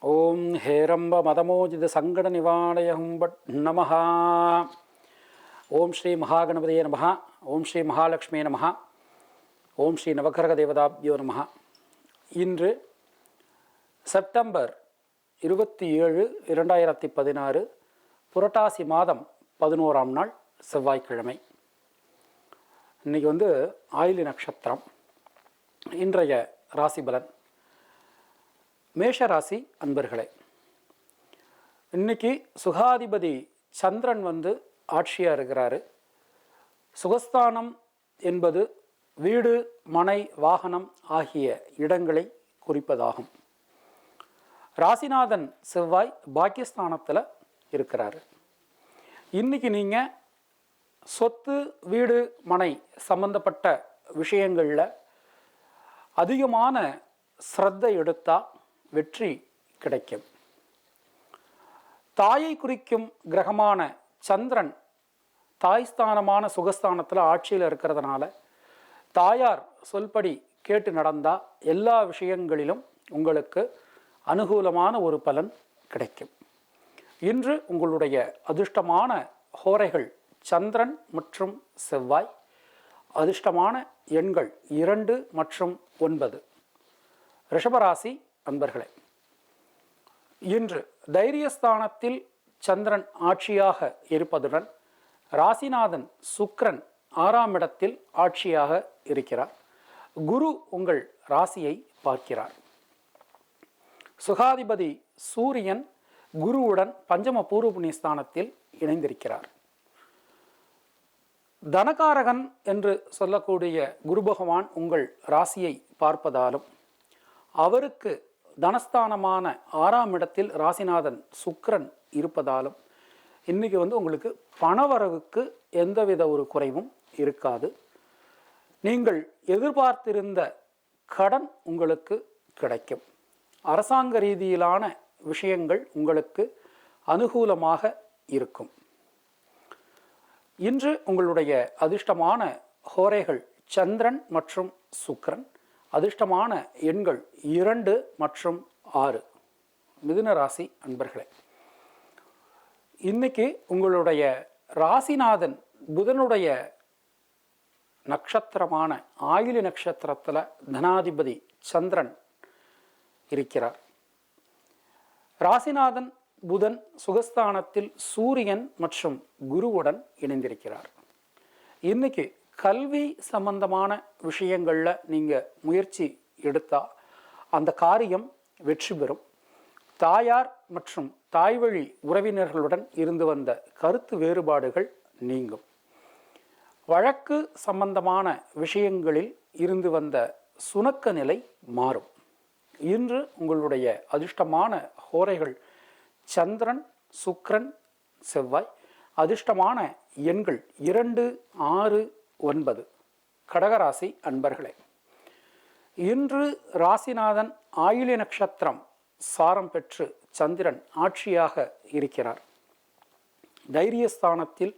ஓம் ஹேரம்ப மதமோஜித சங்கட நிவாரணயம் but நமஹா. ஓம் ஸ்ரீ மகாகணபதியே நமஹா. ஓம் ஸ்ரீ மகாலட்சுமியே நமஹா. ஓம் ஸ்ரீ நவகரக தேவதாபியோ நமஹா. இன்று September இருபத்தி ஏழு இரண்டாயிரத்தி பதினாறு புரட்டாசி மாதம் பதினோராம் நாள் செவ்வாய்க்கிழமை. இன்றைக்கி வந்து ஆயிலி நட்சத்திரம். இன்றைய ராசிபலன். மேஷராசி மேஷ ராசி அன்பர்களே இன்னைக்கு சுகாதிபதி சந்திரன் வந்து ஆட்சியாக இருக்கிறாரு. சுகஸ்தானம் என்பது வீடு மனை வாகனம் ஆகிய இடங்களை குறிப்பதாகும். ராசிநாதன் செவ்வாய் பாக்கியஸ்தானத்தில் இருக்கிறாரு. இன்னைக்கு நீங்கள் சொத்து வீடு மனை சம்பந்தப்பட்ட விஷயங்களில் அதிகமான ஸ்ரத்தை எடுத்தால் வெற்றி கிடைக்கும். தாயை குறிக்கும் கிரகமான சந்திரன் தாய்ஸ்தானமான சுகஸ்தானத்தில் ஆட்சியில் இருக்கிறதுனால தாயார் சொல்படி கேட்டு நடந்தால் எல்லா விஷயங்களிலும் உங்களுக்கு அனுகூலமான ஒரு பலன் கிடைக்கும். இன்று உங்களுடைய அதிர்ஷ்டமான ஹோரைகள் சந்திரன் மற்றும் செவ்வாய் அதிர்ஷ்டமான எண்கள் இரண்டு மற்றும் ஒன்பது. ரிஷபராசி அன்பர்களே இன்று தைரியஸ்தானத்தில் சந்திரன் ஆட்சியாக இருப்பதுடன் ராசிநாதன் சுக்ரன் ஆறாம் இடத்தில் ஆட்சியாக இருக்கிறார். குரு உங்கள் ராசியை பார்க்கிறார். சுகாதிபதி சூரியன் குருவுடன் பஞ்சம பூர்வ ஸ்தானத்தில் இணைந்திருக்கிறார். தனகாரகன் என்று சொல்லக்கூடிய குரு பகவான் உங்கள் ராசியை பார்ப்பதாலும் அவருக்கு தனஸ்தானமான ஆறாம் இடத்தில் ராசிநாதன் சுக்ரன் இருப்பதாலும் இன்றைக்கி வந்து உங்களுக்கு பணவரவுக்கு எந்தவித ஒரு குறைவும் இருக்காது. நீங்கள் எதிர்பார்த்திருந்த கடன் உங்களுக்கு கிடைக்கும். அரசாங்க ரீதியிலான விஷயங்கள் உங்களுக்கு அனுகூலமாக இருக்கும். இன்று உங்களுடைய அதிர்ஷ்டமான ஹோரைகள் சந்திரன் மற்றும் சுக்ரன் அதிர்ஷ்டமான எண்கள் இரண்டு மற்றும் ஆறு. மிதுன ராசி அன்பர்களே இன்னைக்கு உங்களுடைய ராசிநாதன் புதனுடைய நட்சத்திரமான ஆயிலி நட்சத்திரத்தில் தனாதிபதி சந்திரன் இருக்கிறார். ராசிநாதன் புதன் சுகஸ்தானத்தில் சூரியன் மற்றும் குருவுடன் இணைந்திருக்கிறார். இன்னைக்கு கல்வி சம்பந்தமான விஷயங்களில் நீங்கள் முயற்சி எடுத்தால் அந்த காரியம் வெற்றி பெறும். தாயார் மற்றும் தாய்வழி உறவினர்களுடன் இருந்து வந்த கருத்து வேறுபாடுகள் நீங்கும். வழக்கு சம்பந்தமான விஷயங்களில் இருந்து வந்த சுணக்க நிலை மாறும். இன்று உங்களுடைய அதிர்ஷ்டமான ஹோரைகள் சந்திரன் சுக்ரன் செவ்வாய் அதிர்ஷ்டமான எண்கள் இரண்டு ஆறு ஒன்பது. கடகராசி அன்பர்களே இன்று ராசிநாதன் ஆயுளி நட்சத்திரம் சாரம் பெற்று சந்திரன் ஆட்சியாக இருக்கிறார். தைரியஸ்தானத்தில்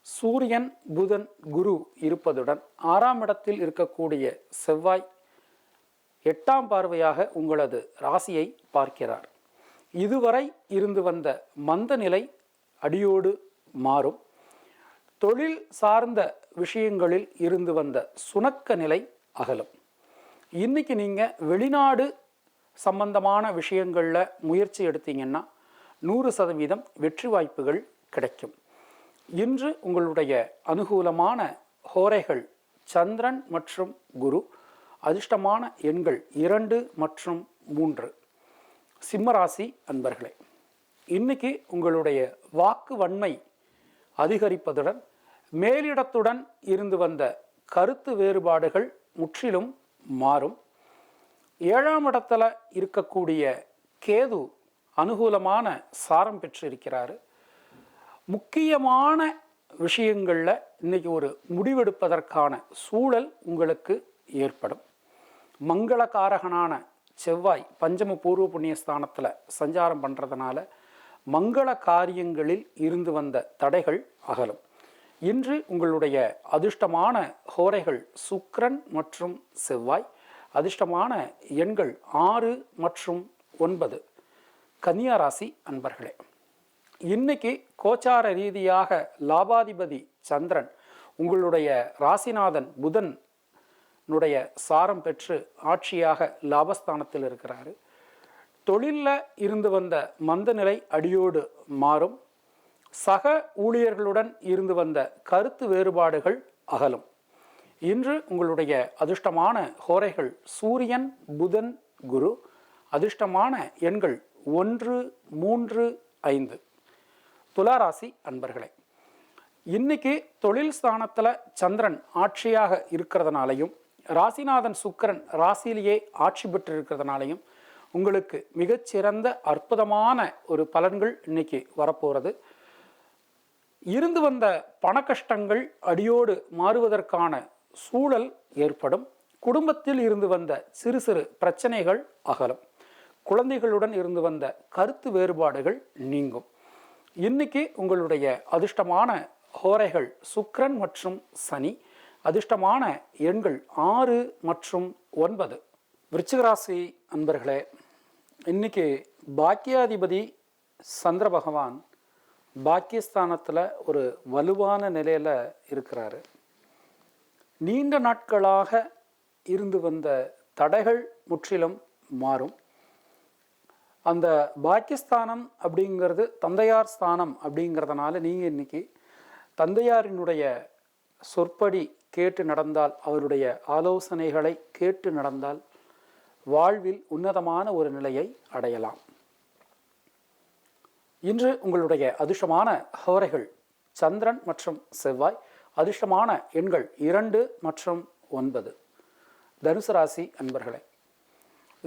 சூரியன் புதன் குரு இருப்பதுடன் ஆறாம் இடத்தில் இருக்கக்கூடிய செவ்வாய் எட்டாம் பார்வையாக உங்களது ராசியை பார்க்கிறார். இதுவரை இருந்து வந்த மந்த நிலை அடியோடு மாறும். தொழில் சார்ந்த விஷயங்களில் இருந்து வந்த சுணக்க நிலை அகலும். இன்னைக்கு நீங்கள் வெளிநாடு சம்பந்தமான விஷயங்களில் முயற்சி எடுத்தீங்கன்னா நூறு சதவீதம் வெற்றி வாய்ப்புகள் கிடைக்கும். இன்று உங்களுடைய அனுகூலமான ஹோரைகள் சந்திரன் மற்றும் குரு அதிர்ஷ்டமான எண்கள் இரண்டு மற்றும் மூன்று. சிம்மராசி அன்பர்களே இன்னைக்கு உங்களுடைய வாக்கு வன்மை அதிகரிப்பதுடன் மேலிடத்துடன் இருந்து வந்த கருத்து வேறுபாடுகள் முற்றிலும் மாறும். ஏழாம் இடத்துல இருக்கக்கூடிய கேது அனுகூலமான சாரம் பெற்றிருக்கிறாரு. முக்கியமான விஷயங்களில் இன்றைக்கி ஒரு முடிவெடுப்பதற்கான சூழல் உங்களுக்கு ஏற்படும். மங்களகாரகனான செவ்வாய் பஞ்சம பூர்வ புண்ணிய ஸ்தானத்தில் சஞ்சாரம் பண்ணுறதுனால மங்கள காரியங்களில் இருந்து வந்த தடைகள் அகலும். இன்று உங்களுடைய அதிர்ஷ்டமான ஹோரைகள் சுக்ரன் மற்றும் செவ்வாய் அதிர்ஷ்டமான எண்கள் ஆறு மற்றும் ஒன்பது. கன்னியாராசி அன்பர்களே இன்னைக்கு கோச்சார ரீதியாக லாபாதிபதி சந்திரன் உங்களுடைய ராசிநாதன் புதன் னுடைய சாரம் பெற்று ஆட்சியாக லாபஸ்தானத்தில் இருக்கிறாரு. தொழிலில் இருந்து வந்த மந்தநிலை அடியோடு மாறும். சக ஊழியர்களுடன் இருந்து வந்த கருத்து வேறுபாடுகள் அகலும். இன்று உங்களுடைய அதிர்ஷ்டமான ஹோரைகள் சூரியன் புதன் குரு அதிர்ஷ்டமான எண்கள் ஒன்று மூன்று ஐந்து. துளாராசி அன்பர்களே இன்னைக்கு தொழில் ஸ்தானத்தில் சந்திரன் ஆட்சியாக இருக்கிறதுனாலையும் ராசிநாதன் சுக்கிரன் ராசியிலேயே ஆட்சி பெற்று இருக்கிறதுனாலையும் உங்களுக்கு மிகச்சிறந்த அற்புதமான ஒரு பலன்கள் இன்னைக்கு வரப்போகிறது இருந்து வந்த பண கஷ்டங்கள் அடியோடு மாறுவதற்கான சூழல் ஏற்படும். குடும்பத்தில் இருந்து வந்த சிறு சிறு பிரச்சனைகள் அகலும். குழந்தைகளுடன் இருந்து வந்த கருத்து வேறுபாடுகள் நீங்கும். இன்னைக்கு உங்களுடைய அதிர்ஷ்டமான ஹோரைகள் சுக்ரன் மற்றும் சனி அதிர்ஷ்டமான எண்கள் ஆறு மற்றும் ஒன்பது. விருச்சிகராசி அன்பர்களே இன்னைக்கு பாக்கியாதிபதி சந்திர பகவான் பாக்கியஸ்தானத்தில் ஒரு வலுவான நிலையில் இருக்கிறாரு. நீண்ட நாட்களாக இருந்து வந்த தடைகள் முற்றிலும் மாறும். அந்த பாக்கியஸ்தானம் அப்படிங்கிறது தந்தையார் ஸ்தானம் அப்படிங்கிறதுனால நீங்கள் இன்னைக்கு தந்தையாரினுடைய சொற்படி கேட்டு நடந்தால் அவருடைய ஆலோசனைகளை கேட்டு நடந்தால் வாழ்வில் உன்னதமான ஒரு நிலையை அடையலாம். இன்று உங்களுடைய அதிர்ஷ்டமான ஹோரைகள் சந்திரன் மற்றும் செவ்வாய் அதிர்ஷ்டமான எண்கள் இரண்டு மற்றும் ஒன்பது. தனுசு ராசி அன்பர்களே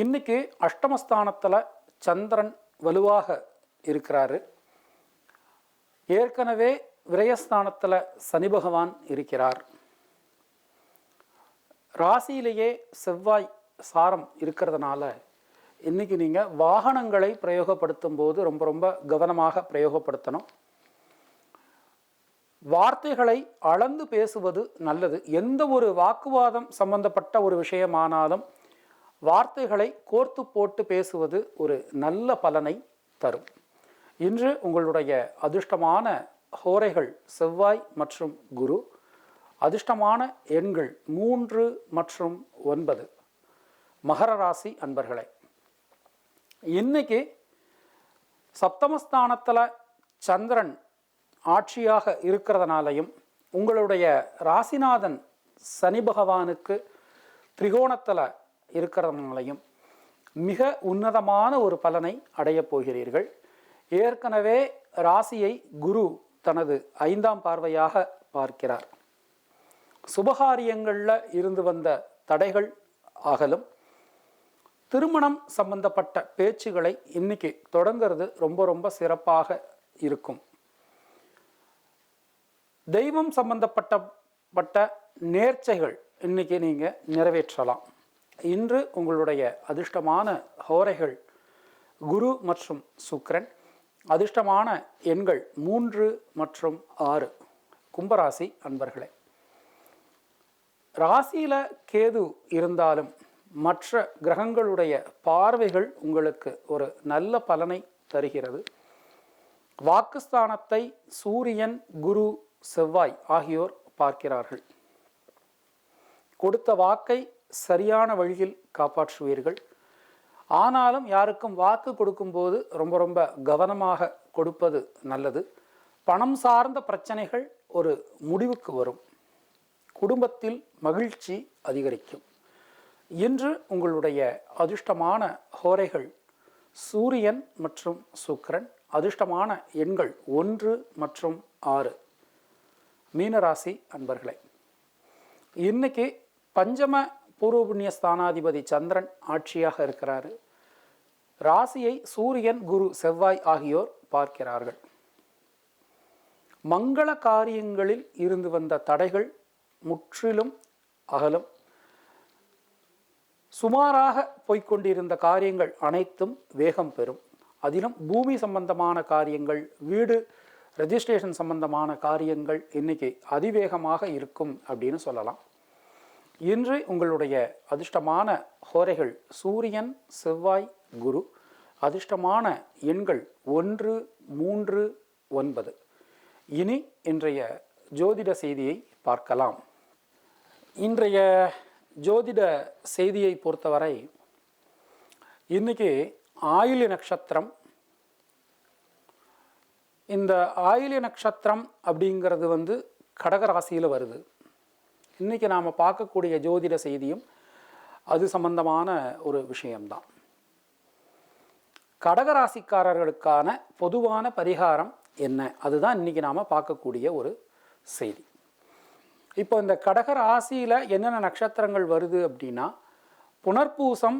இன்னைக்கு அஷ்டமஸ்தானத்தில் சந்திரன் வலுவாக இருக்கிறாரு. ஏற்கனவே விரயஸ்தானத்தில் சனி பகவான் இருக்கிறார். ராசியிலேயே செவ்வாய் சாரம் இருக்கிறதுனால இன்றைக்கி நீங்கள் வாகனங்களை பிரயோகப்படுத்தும் போது ரொம்ப ரொம்ப கவனமாக பிரயோகப்படுத்தணும். வார்த்தைகளை அளந்து பேசுவது நல்லது. எந்த ஒரு வாக்குவாதம் சம்பந்தப்பட்ட ஒரு விஷயமானாலும் வார்த்தைகளை கோர்த்து போட்டு பேசுவது ஒரு நல்ல பலனை தரும். இன்று உங்களுடைய அதிர்ஷ்டமான ஹோரைகள் செவ்வாய் மற்றும் குரு அதிர்ஷ்டமான எண்கள் மூன்று மற்றும் ஒன்பது. மகர ராசி அன்பர்களே இன்னைக்கு சப்தமஸ்தானத்தில் சந்திரன் ஆட்சியாக இருக்கிறதுனாலையும் உங்களுடைய ராசிநாதன் சனி பகவானுக்கு திரிகோணத்தில் இருக்கிறதுனாலையும் மிக உன்னதமான ஒரு பலனை அடையப் போகிறீர்கள். ஏற்கனவே ராசியை குரு தனது ஐந்தாம் பார்வையாக பார்க்கிறார். சுபகாரியங்களில் இருந்து வந்த தடைகள் அகலும். திருமணம் சம்பந்தப்பட்ட பேச்சுகளை இன்னைக்கு தொடங்கிறது ரொம்ப ரொம்ப சிறப்பாக இருக்கும். தெய்வம் சம்பந்தப்பட்டப்பட்ட நேர்ச்சைகள் இன்னைக்கு நீங்கள் நிறைவேற்றலாம். இன்று உங்களுடைய அதிர்ஷ்டமான ஹோரைகள் குரு மற்றும் சுக்ரன் அதிர்ஷ்டமான எண்கள் மூன்று மற்றும் ஆறு. கும்பராசி அன்பர்களே ராசியில் கேது இருந்தாலும் மற்ற கிரகங்களுடைய பார்வைகள் உங்களுக்கு ஒரு நல்ல பலனை தருகிறது. வாக்குஸ்தானத்தை சூரியன் குரு செவ்வாய் ஆகியோர் பார்க்கிறார்கள். கொடுத்த வாக்கை சரியான வழியில் காப்பாற்றுவீர்கள். ஆனாலும் யாருக்கும் வாக்கு கொடுக்கும்போது ரொம்ப ரொம்ப கவனமாக கொடுப்பது நல்லது. பணம் சார்ந்த பிரச்சனைகள் ஒரு முடிவுக்கு வரும். குடும்பத்தில் மகிழ்ச்சி அதிகரிக்கும். இன்று உங்களுடைய அதிர்ஷ்டமான ஹோரைகள் சூரியன் மற்றும் சுக்கிரன் அதிர்ஷ்டமான எண்கள் ஒன்று மற்றும் ஆறு. மீனராசி அன்பர்களே இன்னைக்கு பஞ்சம பூர்வபுண்ணிய ஸ்தானாதிபதி சந்திரன் ஆட்சியாக இருக்கிறாரு. ராசியை சூரியன் குரு செவ்வாய் ஆகியோர் பார்க்கிறார்கள். மங்கள காரியங்களில் இருந்து வந்த தடைகள் முற்றிலும் அகலும். சுமாராக போய்க்கொண்டிருந்த காரியங்கள் அனைத்தும் வேகம் பெறும். அதிலும் பூமி சம்பந்தமான காரியங்கள் வீடு ரெஜிஸ்ட்ரேஷன் சம்பந்தமான காரியங்கள் இன்னைக்கு அதிவேகமாக இருக்கும் அப்படின்னு சொல்லலாம். இன்று உங்களுடைய அதிர்ஷ்டமான ஹோரைகள் சூரியன் செவ்வாய் குரு. அதிர்ஷ்டமான எண்கள் ஒன்று மூன்று ஒன்பது. இனி இன்றைய ஜோதிட செய்தியை பார்க்கலாம். இன்றைய ஜோதிட செய்தியை பொறுத்தவரை இன்னைக்கு ஆயுள்ய நட்சத்திரம். இந்த ஆயுள்ய நட்சத்திரம் அப்படிங்கிறது வந்து கடகராசியில் வருது. இன்றைக்கி நாம் பார்க்கக்கூடிய ஜோதிட செய்தியும் அது சம்பந்தமான ஒரு விஷயம்தான். கடகராசிக்காரர்களுக்கான பொதுவான பரிகாரம் என்ன? அதுதான் இன்றைக்கி நாம் பார்க்கக்கூடிய ஒரு செய்தி. இப்போ இந்த கடக ராசியில் என்னென்ன நட்சத்திரங்கள் வருது அப்படின்னா புனர்பூசம்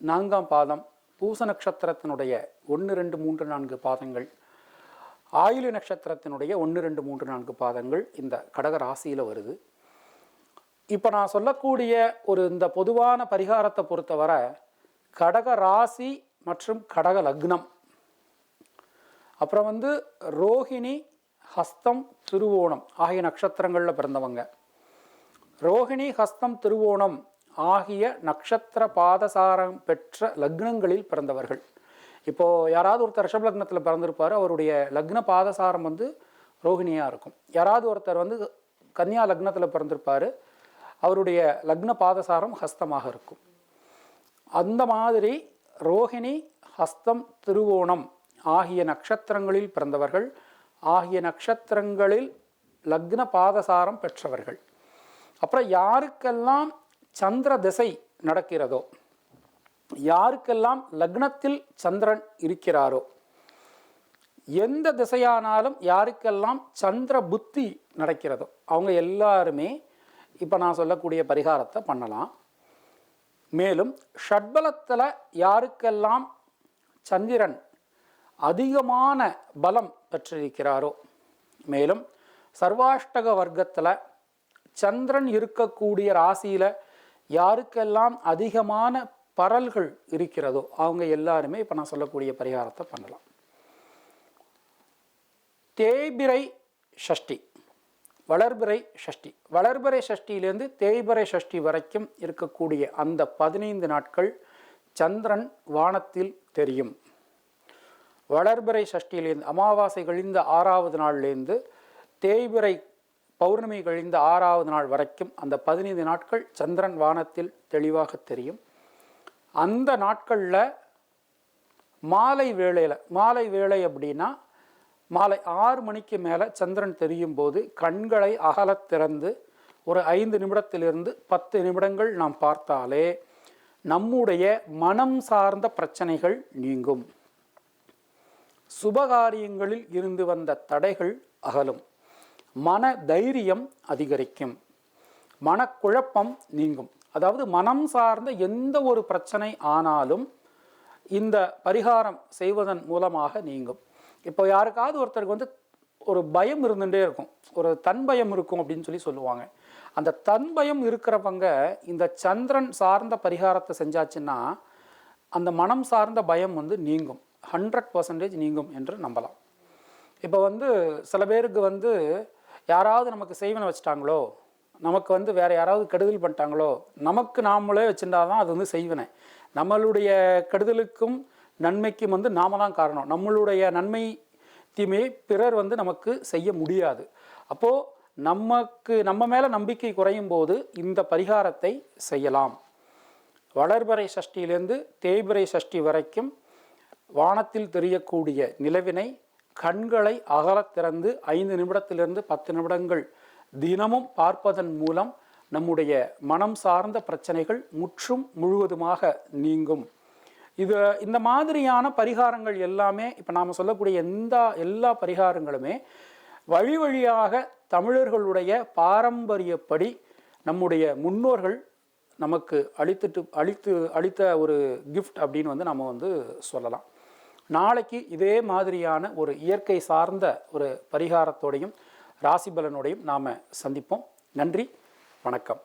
நான்காம் பாதம் பூச நட்சத்திரத்தினுடைய ஒன்று ரெண்டு மூன்று நான்கு பாதங்கள் ஆயுள நட்சத்திரத்தினுடைய ஒன்று ரெண்டு மூன்று நான்கு பாதங்கள் இந்த கடக ராசியில் வருது. இப்போ நான் சொல்லக்கூடிய ஒரு இந்த பொதுவான பரிகாரத்தை பொறுத்தவரை கடக ராசி மற்றும் கடக லக்னம். அப்புறம் வந்து ரோஹிணி ஹஸ்தம் திருவோணம். ஆகிய நட்சத்திரங்களில் பிறந்தவங்க. ரோஹிணி ஹஸ்தம் திருவோணம் ஆகிய நட்சத்திர பாதசாரம் பெற்ற லக்னங்களில் பிறந்தவர்கள். இப்போது யாராவது ஒருத்தர் ரிஷப லக்னத்தில் பிறந்திருப்பார் அவருடைய லக்ன பாதசாரம் வந்து ரோஹிணியாக இருக்கும். யாராவது ஒருத்தர் வந்து கன்னியா லக்னத்தில் பிறந்திருப்பார் அவருடைய லக்ன பாதசாரம் ஹஸ்தமாக இருக்கும். அந்த மாதிரி ரோஹிணி ஹஸ்தம் திருவோணம் ஆகிய நட்சத்திரங்களில் பிறந்தவர்கள் ஆகிய நட்சத்திரங்களில் லக்ன பாதசாரம் பெற்றவர்கள். அப்புறம் யாருக்கெல்லாம் சந்திர திசை நடக்கிறதோ யாருக்கெல்லாம் லக்னத்தில் சந்திரன் இருக்கிறாரோ எந்த திசையானாலும் யாருக்கெல்லாம் சந்திர புத்தி நடக்கிறதோ அவங்க எல்லாருமே இப்போ நான் சொல்லக்கூடிய பரிகாரத்தை பண்ணலாம். மேலும் ஷட்பலத்தில் யாருக்கெல்லாம் சந்திரன் அதிகமான பலம் பெற்றிருக்கிறாரோ? மேலும் சர்வாஷ்டக வர்க்கத்தில் சந்திரன் இருக்கக்கூடிய ராசியில் யாருக்கெல்லாம் அதிகமான பரல்கள் இருக்கிறதோ அவங்க எல்லாருமே இப்போ நான் சொல்லக்கூடிய பரிகாரத்தை பண்ணலாம். தேய்பிரை ஷஷ்டி வளர்பிறை ஷஷ்டி. வளர்பிறை ஷஷ்டியிலேருந்து தேய்பிறை ஷஷ்டி வரைக்கும் இருக்கக்கூடிய அந்த பதினைந்து நாட்கள் சந்திரன் வானத்தில் தெரியும். வளர்பிறை சஷ்டியிலேருந்து அமாவாசை கழிந்த ஆறாவது நாள்லேருந்து தேய்பிறை பௌர்ணமி கழிந்த ஆறாவது நாள் வரைக்கும் அந்த பதினைந்து நாட்கள் சந்திரன் வானத்தில் தெளிவாக தெரியும். அந்த நாட்களில் மாலை வேளையில் மாலை வேளை அப்படின்னா மாலை ஆறு மணிக்கு மேலே சந்திரன் தெரியும் போது கண்களை அகலத் திறந்து ஒரு ஐந்து நிமிடத்திலிருந்து பத்து நிமிடங்கள் நாம் பார்த்தாலே நம்முடைய மனம் சார்ந்த பிரச்சனைகள் நீங்கும். சுபகாரியங்களில் இருந்து வந்த தடைகள் அகலும். மன தைரியம் அதிகரிக்கும். மனக்குழப்பம் நீங்கும். அதாவது மனம் சார்ந்த எந்த ஒரு பிரச்சனை ஆனாலும் இந்த பரிகாரம் செய்வதன் மூலமாக நீங்கும். இப்போ யாருக்காவது ஒருத்தருக்கு வந்து ஒரு பயம் இருந்துகிட்டே இருக்கும். ஒரு தன் பயம் இருக்கும் அப்படின்னு சொல்லி சொல்லுவாங்க. அந்த தன் பயம் இருக்கிறவங்க இந்த சந்திரன் சார்ந்த பரிகாரத்தை செஞ்சாச்சுன்னா அந்த மனம் சார்ந்த பயம் வந்து நீங்கும். ஹண்ட்ரட் பர்சன்டேஜ் நீங்கும் என்று நம்பலாம். இப்போ வந்து சில பேருக்கு வந்து யாராவது நமக்கு செய்வனை வச்சிட்டாங்களோ நமக்கு வந்து வேறு யாராவது கெடுதல் பண்ணிட்டாங்களோ நமக்கு நாமளே வச்சுருந்தா தான் அது வந்து செய்வனை. நம்மளுடைய கெடுதலுக்கும் நன்மைக்கும் வந்து நாம தான் காரணம். நம்மளுடைய நன்மை தீமையை பிறர் வந்து நமக்கு செய்ய முடியாது. அப்போது நமக்கு நம்ம மேலே நம்பிக்கை குறையும் போது இந்த பரிகாரத்தை செய்யலாம். வளர்பறை சஷ்டியிலேருந்து தேய்பிறை சஷ்டி வரைக்கும் வானத்தில் தெரியக்கூடிய நிலவினை கண்களை அகலத் திறந்து ஐந்து நிமிடத்திலிருந்து பத்து நிமிடங்கள் தினமும் பார்ப்பதன் மூலம் நம்முடைய மனம் சார்ந்த பிரச்சனைகள் முற்றும் முழுவதுமாக நீங்கும். இது இந்த மாதிரியான பரிகாரங்கள் எல்லாமே இப்போ நாம் சொல்லக்கூடிய எந்த எல்லா பரிகாரங்களுமே வழி வழியாக தமிழர்களுடைய பாரம்பரியப்படி நம்முடைய முன்னோர்கள் நமக்கு அளித்துட்டு அளித்து அளித்த ஒரு கிஃப்ட் அப்படின்னு வந்து நம்ம வந்து சொல்லலாம். நாளைக்கு இதே மாதிரியான ஒரு இயற்கை சார்ந்த ஒரு பரிகாரத்தோடையும் ராசிபலனோடையும் நாம் சந்திப்போம். நன்றி வணக்கம்.